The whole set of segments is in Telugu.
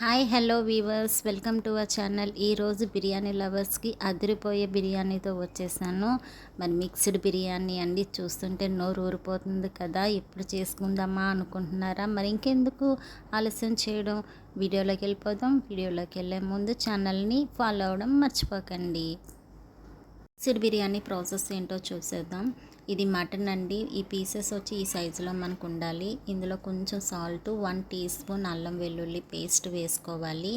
Hi hello viewers. Welcome to our channel. ఈరోజు బిర్యానీ లవర్స్కి అదిరిపోయే బిర్యానీతో వచ్చేసాను. మరి మిక్స్డ్ బిర్యానీ అండి. చూస్తుంటే నోరు ఊరిపోతుంది కదా. ఇప్పుడు చేసుకుందామా అనుకుంటున్నారా? మరి ఇంకెందుకు ఆలస్యం చేయడం? వీడియోలోకి వెళ్ళిపోదాం. వీడియోలోకి వెళ్ళే ముందు ఛానల్ని ఫాలో అవ్వడం మర్చిపోకండి. మిక్స్డ్ బిర్యానీ ప్రాసెస్ ఏంటో చూసేద్దాం. ఇది మటన్ అండి. ఈ పీసెస్ వచ్చి ఈ సైజులో మనకు ఉండాలి. ఇందులో కొంచెం సాల్ట్ వన్ టీ స్పూన్ అల్లం వెల్లుల్లి పేస్ట్ వేసుకోవాలి.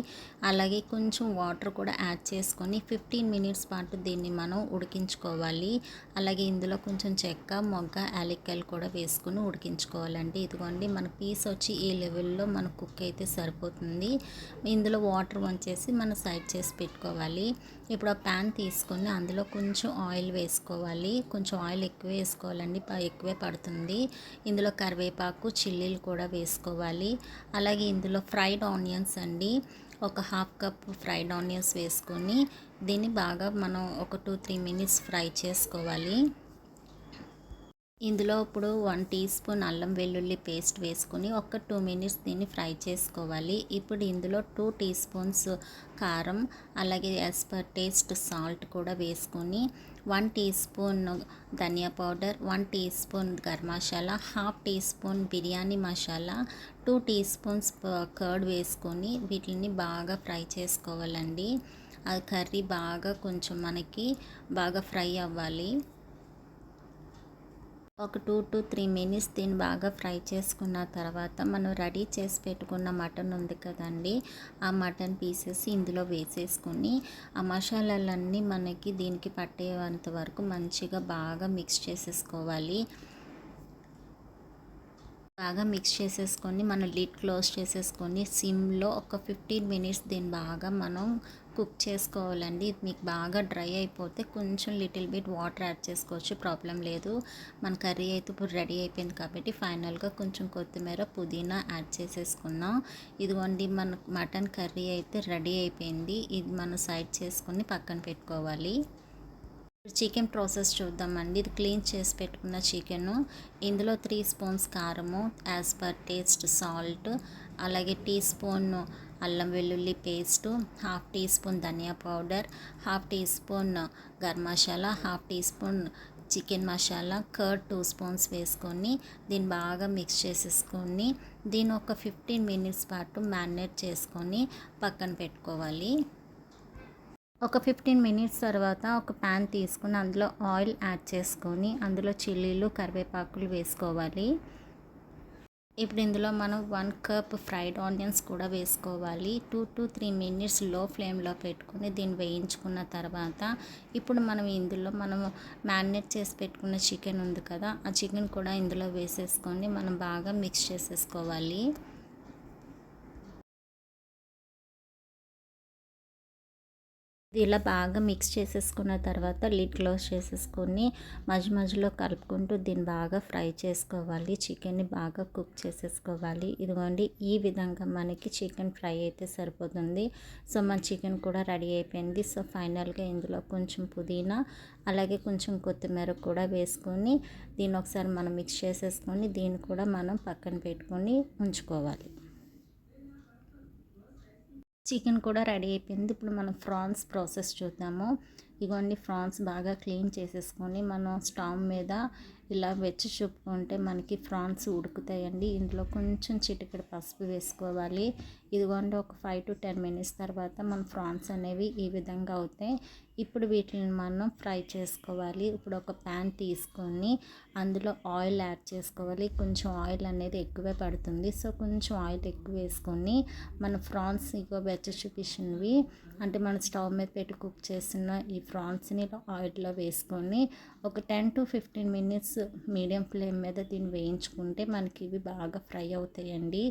అలాగే కొంచెం వాటర్ కూడా యాడ్ చేసుకొని ఫిఫ్టీన్ మినిట్స్ పాటు దీన్ని మనం ఉడికించుకోవాలి. అలాగే ఇందులో కొంచెం చెక్క మొగ్గ యాలక్కాయలు కూడా వేసుకొని ఉడికించుకోవాలండి. ఇదిగోండి మన పీస్ వచ్చి ఈ లెవెల్లో మన కుక్ అయితే సరిపోతుంది. ఇందులో వాటర్ వంచేసి మనం సైడ్ చేసి పెట్టుకోవాలి. ఇప్పుడు ఆ ప్యాన్ తీసుకొని అందులో కొంచెం కొంచెం ఆయిల్ వేసుకోవాలి. కొంచెం ఆయిల్ ఎక్కువ వేసుకోవాలండి. ఎక్కువే పడుతుంది. ఇందులో కరివేపాకు చిల్లీలు కూడా వేసుకోవాలి. అలాగే ఇందులో ఫ్రైడ్ ఆనియన్స్ అండి. ఒక హాఫ్ కప్ ఫ్రైడ్ ఆనియన్స్ వేసుకొని దీన్ని బాగా మనం ఒక టూ త్రీ మినిట్స్ ఫ్రై చేసుకోవాలి. ఇందులో ఇప్పుడు వన్ టీ స్పూన్ అల్లం వెల్లుల్లి పేస్ట్ వేసుకొని ఒక టూ మినిట్స్ దీన్ని ఫ్రై చేసుకోవాలి. ఇప్పుడు ఇందులో టూ టీ స్పూన్స్ కారం అలాగే యాజ్ పర్ టేస్ట్ సాల్ట్ కూడా వేసుకొని వన్ టీ స్పూన్ ధనియా powder one teaspoon garam masala half teaspoon biryani masala two teaspoons curd వేసుకొని వీటిని బాగా ఫ్రై చేసుకోవాలండి. ఆ కర్రీ బాగా కొంచెం మనకి బాగా ఫ్రై అవ్వాలి. ఒక టూ టు త్రీ మినిట్స్ దీన్ని బాగా ఫ్రై చేసుకున్న తర్వాత మనం రెడీ చేసి పెట్టుకున్న మటన్ ఉంది కదండి ఆ మటన్ పీసెస్ ఇందులో వేసేసుకొని ఆ మసాలాలన్నీ మనకి దీనికి పట్టేంత వరకు మంచిగా బాగా మిక్స్ చేసేసుకోవాలి. బాగా మిక్స్ చేసేసుకొని మనం లిడ్ క్లోజ్ చేసేసుకొని సిమ్లో ఒక ఫిఫ్టీన్ మినిట్స్ దీన్ని బాగా మనం కుక్ చేసుకోవాలండి. మీకు బాగా డ్రై అయిపోతే కొంచెం లిటిల్ బిట్ వాటర్ యాడ్ చేసుకోవచ్చు. ప్రాబ్లం లేదు. మన కర్రీ అయితే ఇప్పుడు రెడీ అయిపోయింది కాబట్టి ఫైనల్గా కొంచెం కొత్తిమీర పుదీనా యాడ్ చేసేసుకున్నాం ఇదిగోండి మన మటన్ కర్రీ అయితే రెడీ అయిపోయింది. ఇది మనం సైడ్ చేసుకుని పక్కన పెట్టుకోవాలి. చికెన్ ప్రాసెస్ చూద్దామండి. ఇది క్లీన్ చేసి పెట్టుకున్న చికెను. ఇందులో త్రీ స్పూన్స్ కారము యాజ్ పర్ టేస్ట్ సాల్ట్. అలాగే టీ స్పూన్ అల్లం వెల్లుల్లి పేస్టు హాఫ్ టీ స్పూన్ ధనియా powder half teaspoon garam masala half teaspoon chicken masala curd two spoons వేసుకొని దీన్ని బాగా మిక్స్ చేసేసుకొని దీన్ని ఒక ఫిఫ్టీన్ మినిట్స్ పాటు మ్యారినేట్ చేసుకొని పక్కన పెట్టుకోవాలి. ఒక ఫిఫ్టీన్ మినిట్స్ తర్వాత ఒక ప్యాన్ తీసుకుని అందులో ఆయిల్ యాడ్ చేసుకొని అందులో చిల్లీలు కరివేపాకులు వేసుకోవాలి. ఇప్పుడు ఇందులో మనం వన్ కప్ ఫ్రైడ్ ఆనియన్స్ కూడా వేసుకోవాలి. టూ టు త్రీ మినిట్స్లో ఫ్లేమ్లో పెట్టుకుని దీన్ని వేయించుకున్న తర్వాత ఇప్పుడు మనం ఇందులో మనం మ్యారినేట్ చేసి పెట్టుకున్న చికెన్ ఉంది కదా ఆ చికెన్ కూడా ఇందులో వేసేసుకొని మనం బాగా మిక్స్ చేసేసుకోవాలి. ఇలా బాగా మిక్స్ చేసేసుకున్న తర్వాత లిడ్ క్లోజ్ చేసేసుకొని మధ్య మధ్యలో కలుపుకుంటూ దీన్ని బాగా ఫ్రై చేసుకోవాలి. చికెన్ని బాగా కుక్ చేసేసుకోవాలి. ఇదిగోండి ఈ విధంగా మనకి చికెన్ ఫ్రై అయితే సరిపోతుంది. సో మన చికెన్ కూడా రెడీ అయిపోయింది. సో ఫైనల్గా ఇందులో కొంచెం పుదీనా అలాగే కొంచెం కొత్తిమీర కూడా వేసుకొని దీన్ని ఒకసారి మనం మిక్స్ చేసేసుకొని దీన్ని కూడా మనం పక్కన పెట్టుకొని ఉంచుకోవాలి. చికెన్ కూడా రెడీ అయిపోయింది. ఇప్పుడు మనం ఫ్రాన్స్ ప్రాసెస్ చూద్దాము. ఇవన్నీ ఫ్రాన్స్ బాగా క్లీన్ చేసేసుకొని మనం స్టవ్ మీద ఇలా వెచ్చి చూపుకుంటే మనకి ఫ్రాన్స్ ఉడుకుతాయండి. ఇందులో కొంచెం చిటికెడు పసుపు వేసుకోవాలి. ఇదిగోండి ఒక ఫైవ్ టు టెన్ మినిట్స్ తర్వాత మన ఫ్రాన్స్ అనేవి ఈ విధంగా అవుతాయి. ఇప్పుడు వీటిని మనం ఫ్రై చేసుకోవాలి. ఇప్పుడు ఒక ప్యాన్ తీసుకొని అందులో ఆయిల్ యాడ్ చేసుకోవాలి. కొంచెం ఆయిల్ అనేది ఎక్కువే పడుతుంది. సో కొంచెం ఆయిల్ ఎక్కువ వేసుకొని మన ఫ్రాన్స్ ఇక వెచ్చ చూపించినవి అంటే మన స్టవ్ మీద పెట్టి కుక్ చేసిన ఈ ప్రాన్స్ని ఆయిల్లో వేసుకొని ఒక ten to fifteen minutes medium flame మీద దీన్ని వేయించుకుంటే మనకి ఇవి బాగా ఫ్రై అవుతాయండి.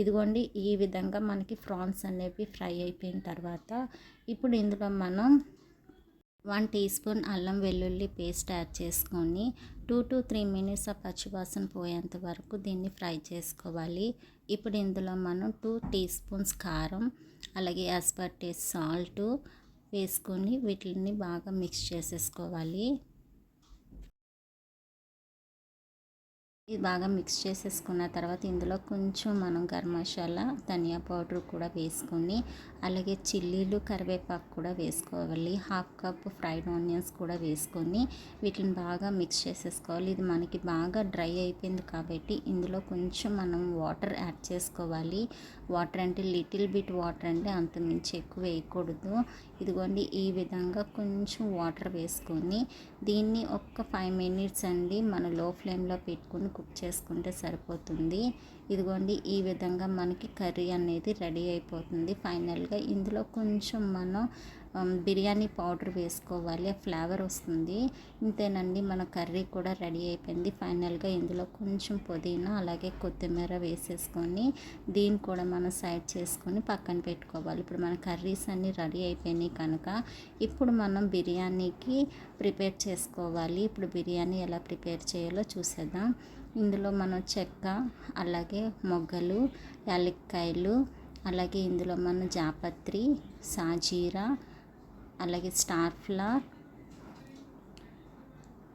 ఇదిగోండి ఈ విధంగా మనకి ఫ్రాన్స్ అనేవి ఫ్రై అయిపోయిన తర్వాత ఇప్పుడు ఇందులో మనం వన్ టీ స్పూన్ అల్లం వెల్లుల్లి పేస్ట్ యాడ్ చేసుకొని టూ టు త్రీ మినిట్స్ ఆ పచ్చివాసన పోయేంత వరకు దీన్ని ఫ్రై చేసుకోవాలి. ఇప్పుడు ఇందులో మనం టూ టీ స్పూన్స్ కారం అలాగే యాజ్ పర్ టేస్ట్ సాల్ట్ వేసుకొని వీటిని బాగా మిక్స్ చేసేసుకోవాలి. ఇది బాగా మిక్స్ చేసేసుకున్న తర్వాత ఇందులో కొంచెం మనం గరం మసాలా ధనియా పౌడర్ కూడా వేసుకొని అలాగే చిల్లీలు కరివేపాకు కూడా వేసుకోవాలి. హాఫ్ కప్ ఫ్రైడ్ ఆనియన్స్ కూడా వేసుకొని వీటిని బాగా మిక్స్ చేసేసుకోవాలి. ఇది మనకి బాగా డ్రై అయిపోయింది కాబట్టి ఇందులో కొంచెం మనం వాటర్ యాడ్ చేసుకోవాలి. వాటర్ అంటే లిటిల్ బిట్ వాటర్ అంటే అంత మించి ఎక్కువ వేయకూడదు. ఇదిగోండి ఈ విధంగా కొంచెం వాటర్ వేసుకొని దీన్ని ఒక్క ఫైవ్ మినిట్స్ అండి మన లో ఫ్లేమ్లో పెట్టుకుని కుక్ చేసుకుంటే సరిపోతుంది. ఇదిగోండి ఈ విధంగా మనకి కర్రీ అనేది రెడీ అయిపోతుంది. ఫైనల్గా ఇందులో కొంచెం మనం బిర్యానీ పౌడర్ వేసుకోవాలి ఫ్లేవర్ వస్తుంది. ఇంతేనండి మన కర్రీ కూడా రెడీ అయిపోయింది. ఫైనల్గా ఇందులో కొంచెం పుదీనా అలాగే కొత్తిమీర వేసేసుకొని దీన్ని కూడా మనం సైడ్ చేసుకొని పక్కన పెట్టుకోవాలి. ఇప్పుడు మన కర్రీస్ అన్నీ రెడీ అయిపోయినాయి కనుక ఇప్పుడు మనం బిర్యానీకి ప్రిపేర్ చేసుకోవాలి. ఇప్పుడు బిర్యానీ ఎలా ప్రిపేర్ చేయాలో చూసేద్దాం. ఇందులో మనం చెక్క అలాగే మొగ్గలు యాలక్కాయలు అలాగే ఇందులో మన జాపత్రి సాజీరా అలాగే స్టార్ ఫ్లవర్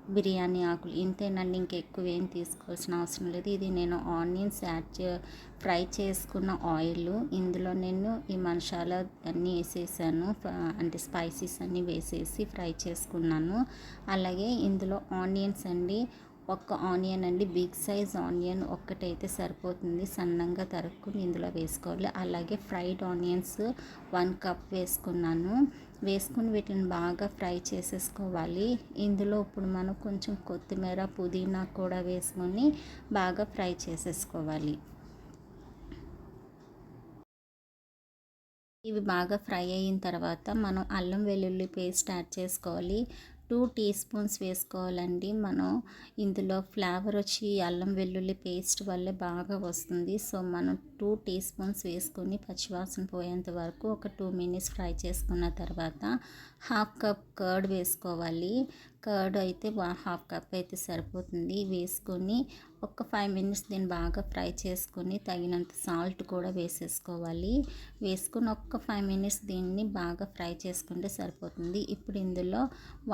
బిర్యానీ ఆకులు ఇంతేనండి ఇంకెక్కువ ఏం తీసుకోవాల్సిన అవసరం లేదు. ఇది నేను ఆనియన్స్ యాడ్ చే ఫ్రై చేసుకున్న ఆయిల్. ఇందులో నేను ఈ మసాలా అన్నీ వేసేసాను. అంటే స్పైసీస్ అన్నీ వేసేసి ఫ్రై చేసుకున్నాను. అలాగే ఇందులో ఆనియన్స్ అండి ఒక్క ఆనియన్ అండి బిగ్ సైజ్ ఆనియన్ ఒక్కటైతే సరిపోతుంది. సన్నంగా తరుక్కుని ఇందులో వేసుకోవాలి. అలాగే ఫ్రైడ్ ఆనియన్స్ వన్ కప్ వేసుకున్నాను. వేసుకుని వీటిని బాగా ఫ్రై చేసేసుకోవాలి. ఇందులో ఇప్పుడు మనం కొంచెం కొత్తిమీర పుదీనా కూడా వేసుకొని బాగా ఫ్రై చేసేసుకోవాలి. ఇవి బాగా ఫ్రై అయిన తర్వాత మనం అల్లం వెల్లుల్లి పేస్ట్ యాడ్ చేసుకోవాలి. టూ టీ స్పూన్స్ వేసుకోవాలండి. మనం ఇందులో ఫ్లేవర్ వచ్చి అల్లం వెల్లుల్లి పేస్ట్ వల్లే బాగా వస్తుంది. సో మనం టూ టీ స్పూన్స్ వేసుకొని పచ్చివాసన పోయేంత వరకు ఒక టూ మినిట్స్ ఫ్రై చేసుకున్న తర్వాత హాఫ్ కప్ కర్డ్ వేసుకోవాలి. కర్డ్ అయితే హాఫ్ కప్ అయితే సరిపోతుంది. వేసుకొని ఒక ఫైవ్ మినిట్స్ దీన్ని బాగా ఫ్రై చేసుకొని తగినంత సాల్ట్ కూడా వేసేసుకోవాలి. వేసుకుని ఒక్క ఫైవ్ మినిట్స్ దీన్ని బాగా ఫ్రై చేసుకుంటే సరిపోతుంది. ఇప్పుడు ఇందులో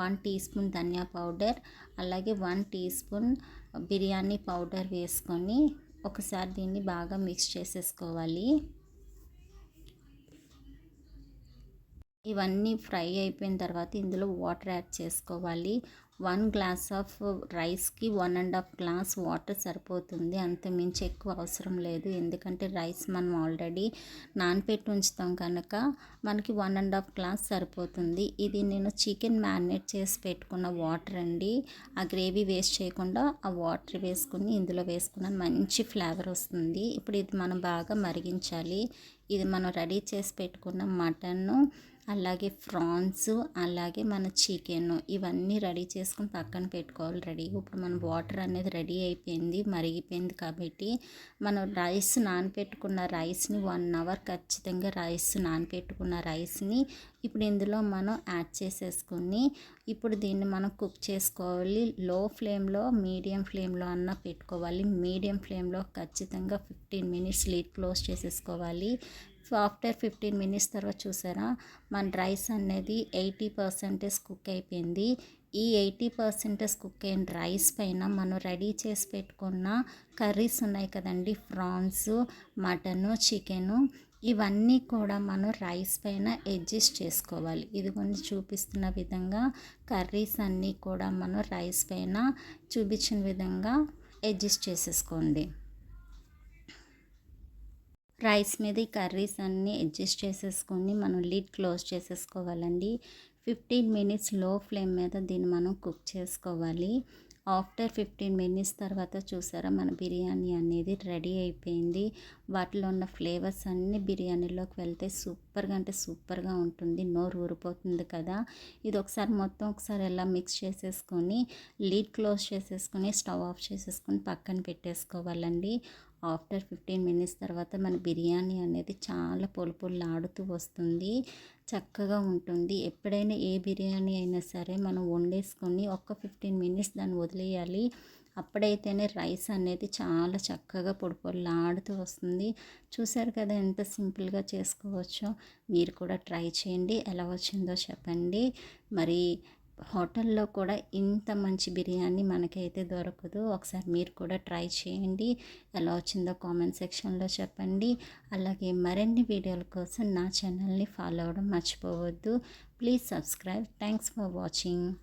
వన్ టీ స్పూన్ ధనియా పౌడర్ అలాగే one teaspoon biryani powder వేసుకొని ఒకసారి దీన్ని బాగా మిక్స్ చేసేసుకోవాలి. ఇవన్నీ ఫ్రై అయిపోయిన తర్వాత ఇందులో వాటర్ యాడ్ చేసుకోవాలి. వన్ గ్లాస్ ఆఫ్ రైస్కి one and half glass water సరిపోతుంది. అంత మించి ఎక్కువ అవసరం లేదు. ఎందుకంటే రైస్ మనం ఆల్రెడీ నానపెట్టి ఉంచుతాం కనుక మనకి వన్ అండ్ హాఫ్ గ్లాస్ సరిపోతుంది. ఇది నేను చికెన్ మ్యారినేట్ చేసి పెట్టుకున్న వాటర్ అండి. ఆ గ్రేవీ వేస్ట్ చేయకుండా ఆ వాటర్ వేసుకుని ఇందులో వేసుకున్న మంచి ఫ్లేవర్ వస్తుంది. ఇప్పుడు ఇది మనం బాగా మరిగించాలి. ఇది మనం రెడీ చేసి పెట్టుకున్న మటన్ను అలాగే ఫ్రాన్స్ అలాగే మన చికెన్ ఇవన్నీ రెడీ చేసుకుని పక్కన పెట్టుకోవాలి రెడీ. ఇప్పుడు మన వాటర్ అనేది రెడీ అయిపోయింది మరిగిపోయింది కాబట్టి మనం రైస్ నానపెట్టుకున్న రైస్ని వన్ అవర్ ఖచ్చితంగా రైస్ నానపెట్టుకున్న రైస్ని ఇప్పుడు ఇందులో మనం యాడ్ చేసేసుకుని ఇప్పుడు దీన్ని మనం కుక్ చేసుకోవాలి. లో ఫ్లేమ్లో మీడియం ఫ్లేమ్లో అన్న పెట్టుకోవాలి. మీడియం ఫ్లేమ్లో ఖచ్చితంగా ఫిఫ్టీన్ మినిట్స్ లీడ్ క్లోజ్ చేసేసుకోవాలి. సో ఆఫ్టర్ ఫిఫ్టీన్ మినిట్స్ తర్వాత చూసారా మన రైస్ అనేది ఎయిటీ పర్సెంటేజ్ కుక్ అయిపోయింది. ఈ ఎయిటీ పర్సెంటేజ్ కుక్ అయిన రైస్ పైన మనం రెడీ చేసి పెట్టుకున్న కర్రీస్ ఉన్నాయి కదండి ఫ్రాన్స్ మటను చికెను ఇవన్నీ కూడా మనం రైస్ పైన అడ్జస్ట్ చేసుకోవాలి. ఇది కొన్ని చూపిస్తున్న విధంగా కర్రీస్ అన్నీ కూడా మనం రైస్ పైన చూపించిన విధంగా అడ్జస్ట్ చేసేసుకోండి. రైస్ మీద ఈ కర్రీస్ అన్నీ అడ్జస్ట్ చేసేసుకొని మనం లిడ్ క్లోజ్ చేసేసుకోవాలండి. ఫిఫ్టీన్ మినిట్స్లో ఫ్లేమ్ మీద దీన్ని మనం కుక్ చేసుకోవాలి. ఆఫ్టర్ ఫిఫ్టీన్ మినిట్స్ తర్వాత చూసారా మన బిర్యానీ అనేది రెడీ అయిపోయింది. వాటిలో ఉన్న ఫ్లేవర్స్ అన్నీ బిర్యానీలోకి వెళ్తే సూపర్గా అంటే సూపర్గా ఉంటుంది. నోరు ఊరిపోతుంది కదా. ఇది ఒకసారి మొత్తం ఒకసారి ఎలా మిక్స్ చేసేసుకొని లీడ్ క్లోజ్ చేసేసుకొని స్టవ్ ఆఫ్ చేసేసుకొని పక్కన పెట్టేసుకోవాలండి. ఆఫ్టర్ ఫిఫ్టీన్ మినిట్స్ తర్వాత మన బిర్యానీ అనేది చాలా పొలు ఆడుతూ వస్తుంది. చక్కగా ఉంటుంది. ఎప్పుడైనా ఏ బిర్యానీ అయినా సరే మనం వండేసుకొని ఒక్క ఫిఫ్టీన్ మినిట్స్ దాన్ని వదిలేయాలి. అప్పుడైతేనే రైస్ అనేది చాలా చక్కగా పొడి ఆడుతూ వస్తుంది. చూసారు కదా ఎంత సింపుల్గా చేసుకోవచ్చో. మీరు కూడా ట్రై చేయండి. ఎలా వచ్చిందో చెప్పండి. మరి హోటల్లో కూడా ఇంత మంచి బిర్యానీ మనకైతే దొరకదు. ఒకసారి మీరు కూడా ట్రై చేయండి. ఎలా వచ్చిందో కామెంట్ సెక్షన్లో చెప్పండి. అలాగే మరిన్ని వీడియోల కోసం నా ఛానల్ని ఫాలో అవ్వడం మర్చిపోవద్దు. Please subscribe. Thanks for watching.